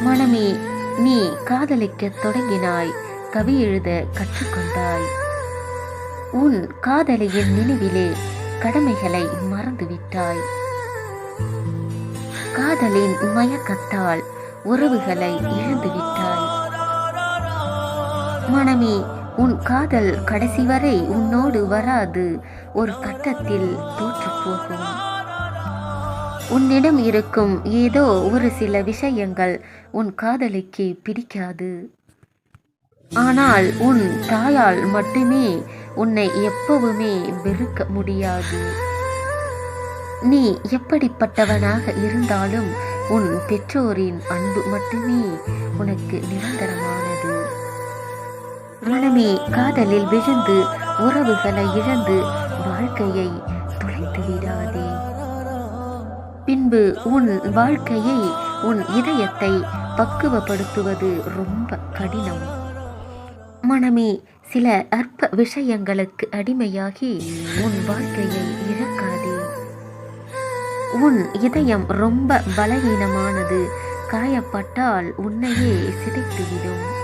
மனமே நீ காதலிக்கத் தொடங்கினாய். கவி எழுத கற்றுக்கொண்டாய். உன் காதலியின் நினைவிலே கடமைகளை மறந்துவிட்டாய். காதலின் மயக்கத்தால் உறவுகளை இழந்துவிட்டாய். மனமே உன் காதல் கடைசி வரை உன்னோடு வராது. ஒரு கட்டத்தில் தோற்றுப் போகும் உன்னிடம் இருக்கும் ஏதோ ஒரு சில விஷயங்கள் உன் காதலிக்கு பிடிக்காது. ஆனால் உன் தாயால் மட்டுமே உன்னை எப்பவுமே வெறுக்க முடியாது. நீ எப்படிப்பட்டவனாக இருந்தாலும் உன் பெற்றோரின் அன்பு மட்டுமே உனக்கு நிரந்தரமானது. மனமே காதலில் விழுந்து உறவுகளை இழந்து வாழ்க்கையை தொலைத்து விடாதே பின்பு உன் வாழ்க்கையை உன் இதயத்தை பக்குவப்படுத்துவது ரொம்ப கடினம். மனமே சில அற்ப விஷயங்களுக்கு அடிமையாகி உன் வாழ்க்கையை இழக்காதே உன் இதயம் ரொம்ப பலவீனமானது காயப்பட்டால் உன்னையே சிதைத்துவிடும்.